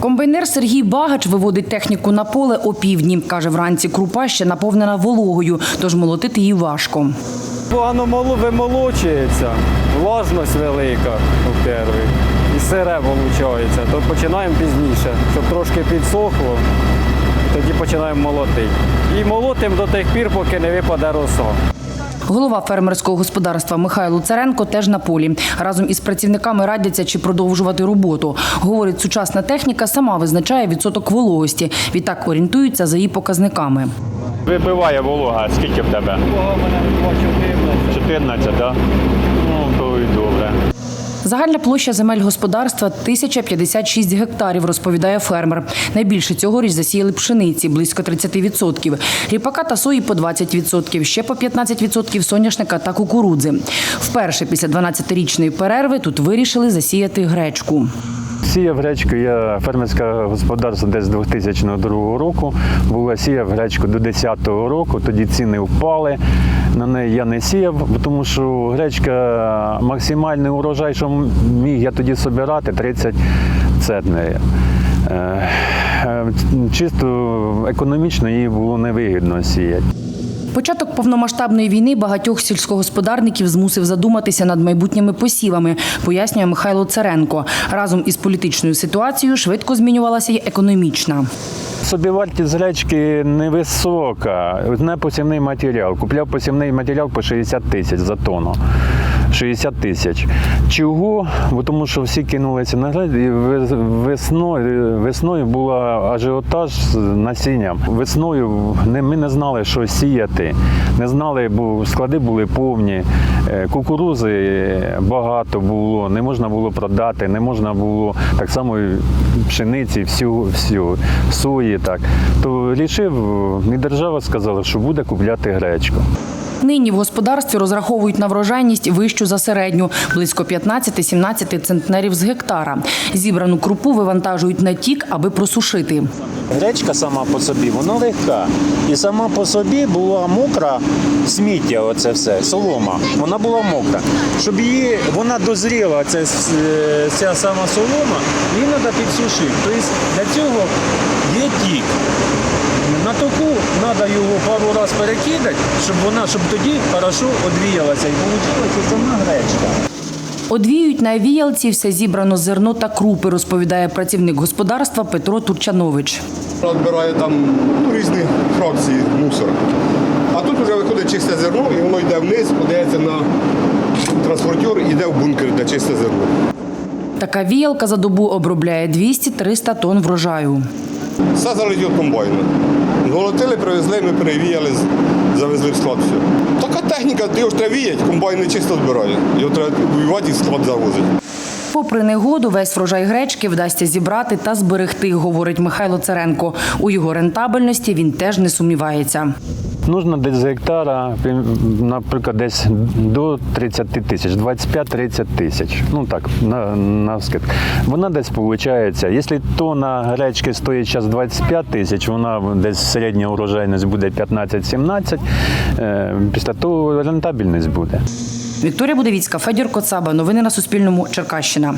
Комбайнер Сергій Багач виводить техніку на поле о півдні. Каже, вранці крупа ще наповнена вологою, тож молотити її важко. Погано моло вимолочується, влажність велика у перві. І сире виходить, то починаємо пізніше, щоб трошки підсохло, тоді починаємо молотити. І молотимо до тих пір, поки не випаде роса. Голова фермерського господарства Михайло Царенко теж на полі. Разом із працівниками радяться, чи продовжувати роботу. Говорить, сучасна техніка сама визначає відсоток вологості. Відтак орієнтуються за її показниками. Вибиває волога, скільки в тебе? Волога в мене 2,14. 14, так? Ну, то і добре. Загальна площа земель господарства 1056 гектарів, розповідає фермер. Найбільше цьогоріч засіяли пшениці близько 30%, ріпака та сої по 20%, ще по 15% соняшника та кукурудзи. Вперше після 12-річної перерви тут вирішили засіяти гречку. Сіяв гречку, я фермерське господарство десь з 2002 року. Була сіяв гречку до 2010 року, тоді ціни впали. На неї я не сіяв, тому що гречка максимальний урожай, що міг я тоді собирати, 30 центнерів. Е, е, Чисто економічно її було невигідно сіяти. Початок повномасштабної війни багатьох сільськогосподарників змусив задуматися над майбутніми посівами, пояснює Михайло Царенко. Разом із політичною ситуацією швидко змінювалася й економічна. Собівартість гречки невисока. Не посівний матеріал. Купляв посівний матеріал по 60 тисяч за тонну. 60 тисяч. Чого? Бо тому що всі кинулися на гречку. і Весною, весною був ажіотаж з насінням. Весною ми не знали, що сіяти. Не знали, бо склади були повні. Е, Кукурузи багато було, не можна було продати, не можна було так само пшениці, всю, всю сої. Так. То рішив, і держава сказала, що буде купляти гречку. Нині в господарстві розраховують на врожайність вищу за середню – близько 15-17 центнерів з гектара. Зібрану крупу вивантажують на тік, аби просушити. Гречка сама по собі, вона легка. І сама по собі була мокра сміття, оце все, солома. Вона була мокра. Щоб її вона дозріла, ця, е, ця сама солома, її треба підсушити. Тобто для цього є тік. На треба його пару разів перекидати, щоб вона, щоб тоді хорошо одвіялася і вийшла сама гречка. Одвіють на віялці все зібрано зерно та крупи, розповідає працівник господарства Петро Турчанович. Відбирає там ну, різні фракції мусора. А тут вже виходить чисте зерно і воно йде вниз, подається на транспортер і йде в бункер, де чисте зерно. Така віялка за добу обробляє 200-300 тонн врожаю. Все залежить від комбайну. Зголотили, привезли, ми перевіяли, завезли в склад все. Така техніка, його ж треба віяти, комбайн не чисто збирає. Його треба воювати і склад завозить. Попри негоду, весь врожай гречки вдасться зібрати та зберегти, говорить Михайло Царенко. У його рентабельності він теж не сумнівається. Нужно десь з гектара, наприклад, десь до 30 тисяч, 25-30 тисяч. Ну так, на, навскид. Вона десь виходить, якщо тонна гречки стоїть зараз 25 тисяч, вона десь середня урожайність буде 15-17, е, після того рентабельність буде. Вікторія Будовіцька, Федір Коцаба. Новини на Суспільному. Черкащина.